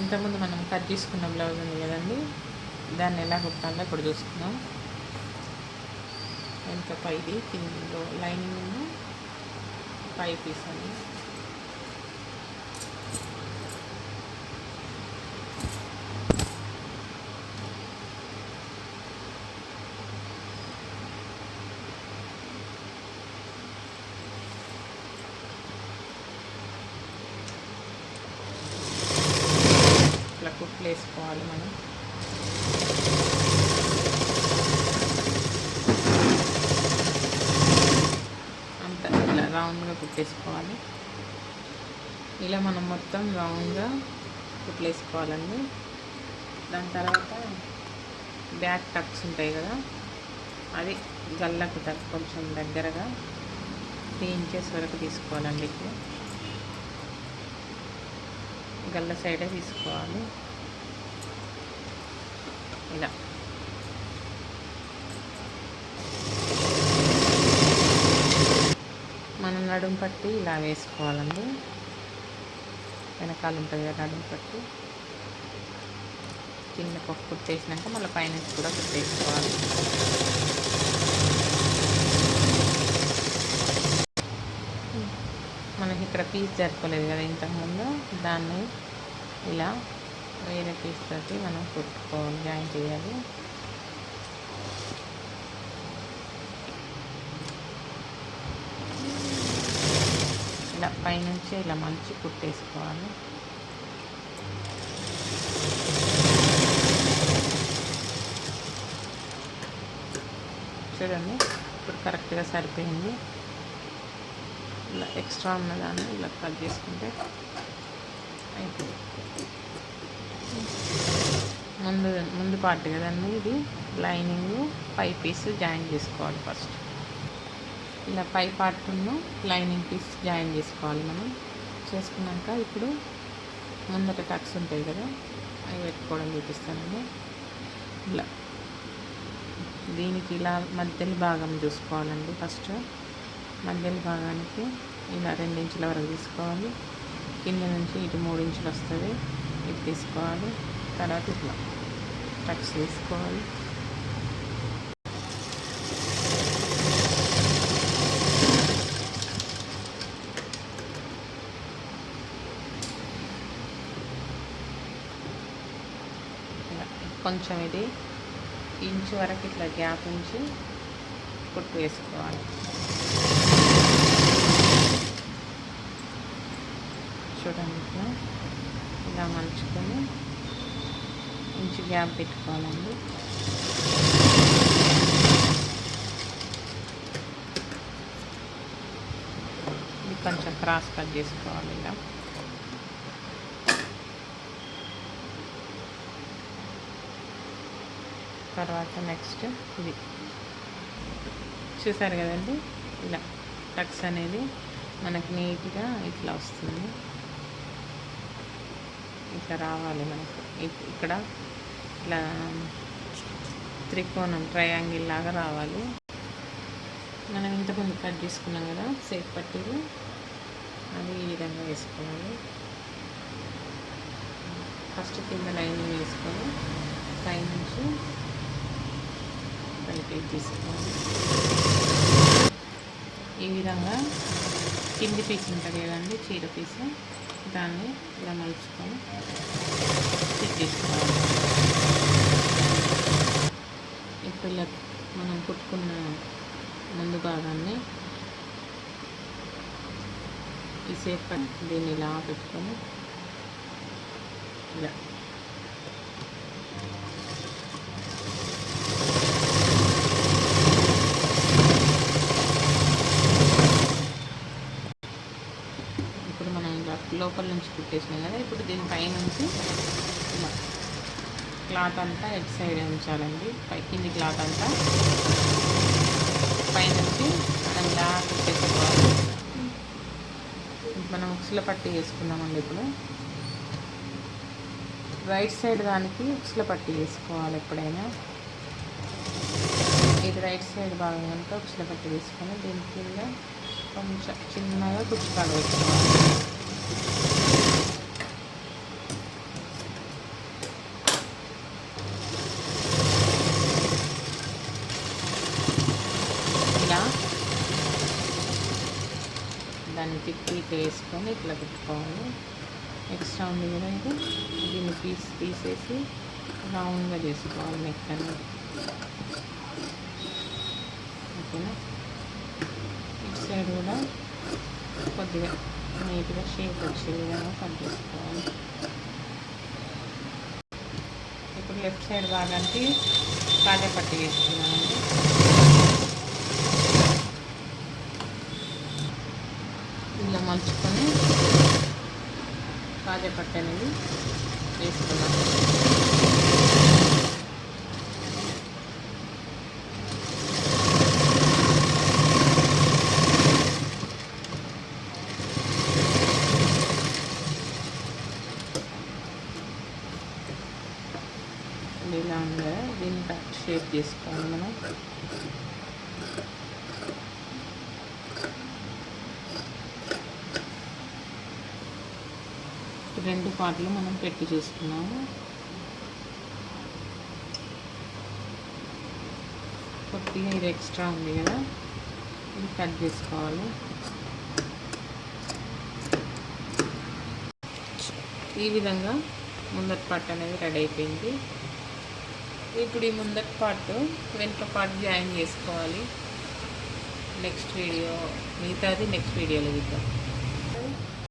ఇంతకుముందు మనం కట్ చేసుకున్న బ్లౌజ్ ఉంది కదండి దాన్ని ఎలా కుట్టాలో ఇప్పుడు చూసుకుందాం. ఎంత పైది? కింద లైనింగ్ పై పీస్ అండి ఇట్లా కుట్లు వేసుకోవాలి మనం. అంత ఇలా రౌండ్గా కుట్టేసుకోవాలి. ఇలా మనం మొత్తం రౌండ్గా కుట్లేసుకోవాలండి దాని తర్వాత బ్యాక్ టక్స్ ఉంటాయి కదా అది గల్లకు టక్ కొంచెం దగ్గరగా త్రీ ఇంచెస్ వరకు తీసుకోవాలండి ఇప్పుడు. గల్ల సైడే తీసుకోవాలి. ఇలా మనం నడుము పట్టి ఇలా వేసుకోవాలండి. వెనకాల ఉంటుంది కదా నడుము పట్టి. కింద పప్పు కుట్టేసినాక మళ్ళీ పైన కూడా కుట్టేసుకోవాలి. మనకి ఇక్కడ పీస్ జరుపుకోలేదు కదా ఇంతకుముందు. దాన్ని ఇలా వేరే పీస్ తోటి మనం కుట్టుకోవాలి జాయిన్ చేయాలి. ఇలా పైనుంచి ఇలా మంచి కుట్టేసుకోవాలి చూడండి ఇప్పుడు కరెక్ట్గా సరిపోయింది. ఇలా ఎక్స్ట్రా ఉన్నదాన్ని ఇలా కట్ చేసుకుంటే అయిపోయింది. ముందు ముందు పార్ట్ కదండి ఇది. లైనింగ్ పై పీస్ జాయిన్ చేసుకోవాలి ఫస్ట్ ఇలా పై పార్ట్ను లైనింగ్ పీస్ జాయిన్ చేసుకోవాలి మనం. చేసుకున్నాక ఇప్పుడు ముందట టక్స్ ఉంటాయి కదా అవి పెట్టుకోవడం చూపిస్తానండి. ఇలా. దీనికి ఇలా మధ్యలో భాగం చూసుకోవాలండి ఫస్ట్ మధ్యలో భాగానికి ఇలా రెండు ఇంచుల వరకు తీసుకోవాలి. కింద నుంచి ఇటు మూడు ఇంచులు వస్తుంది. ఇది తీసుకోవాలి. తర్వాత ఇట్లా టక్స్ చేసుకోవాలి. కొంచెం ఇది ఇంచు వరకు ఇట్లా గ్యాప్ ఉంచి కుట్టు వేసుకోవాలి. చూడండి ఇట్లా. ఇలా మలుచుకొని ఇంచు గ్యాప్ పెట్టుకోవాలండి. ఇది కొంచెం క్రాస్ కట్ చేసుకోవాలి ఇలా. తర్వాత నెక్స్ట్ ఇది. చూసారు కదండి? ఇలా టక్స్ అనేది మనకి నీట్గా ఇట్లా వస్తుంది. ఇట్లా రావాలి మనకు. ఇక్కడ ఇట్లా త్రికోణం ట్రయాంగిల్ లాగా రావాలి. మనం ఇంతకుముందు కట్ చేసుకున్నాం కదా సేఫ్ పట్టీలు అది ఈ విధంగా వేసుకోవాలి. ఫస్ట్ కింద లైనింగ్ వేసుకొని పైనుంచి పైకి తీసుకోవాలి. ఈ విధంగా కింది పీస్ ఉంటుంది కదండి చీర పీస్. దాన్ని ఇలా మలుచుకొని స్టిచ్ ఇప్పుడు ఇలా మనం కుట్టుకున్న ముందు భాగాన్ని ఈ సేఫ్ దీన్ని ఇలా పెట్టుకొని ఇలా ఇప్పుడు మనం ఇలా లోపల నుంచి కుట్టేసినాం కదా ఇప్పుడు దీనిపై నుంచి ఇలా క్లాత్ అంతా ఎట్ సైడ్ ఉంచాలండి. పై కింది క్లాత్ అంతా పైనుంచి అలా కుట్టేసుకోవాలి. మనం ఉక్సుల పట్టి వేసుకున్నామండి ఇప్పుడు. రైట్ సైడ్ దానికి ఉక్సుల పట్టి వేసుకోవాలి ఎప్పుడైనా. ఇది రైట్ సైడ్ భాగం కనుక ఉక్సుల పట్టి వేసుకొని దీని కింద కొంచెం చిన్నగా ఇలా. దాన్ని తిప్పి వేసుకొని ఇట్లా పెట్టుకోవాలి. ఎక్స్ట్రా ఉంది కదా ఇది. దీన్ని పీస్ తీసేసి రౌండ్గా చేసుకోవాలి నెక్ ఓకేనా? ఇటు సైడ్ కూడా కొద్దిగా నీట్గా షేప్ వచ్చే విధంగా కట్ చేసుకోవాలి ఇప్పుడు లెఫ్ట్ సైడ్ భాగానికి కాజా పట్టి వేసుకున్నామండి ఇలా మలుచుకొని కాజా పట్టి అనేది వేసుకున్నాం ఇది ఇలా ఉంది కదా దీన్ని కట్ షేప్ చేసుకోవాలి మనం రెండు పాటలు మనం పెట్టి చూసుకున్నాము. కొద్దిగా ఇది ఎక్స్ట్రా ఉంది కదా ఇది కట్ చేసుకోవాలి. ఈ విధంగా ముందటి పట్టు అనేది రెడీ అయిపోయింది. ఇప్పుడు ఈ ముందటి పార్ట్ వెనుక పార్ట్ జాయిన్ చేసుకోవాలి. నెక్స్ట్ వీడియో మిగతాది నెక్స్ట్ వీడియోలో చూద్దాం.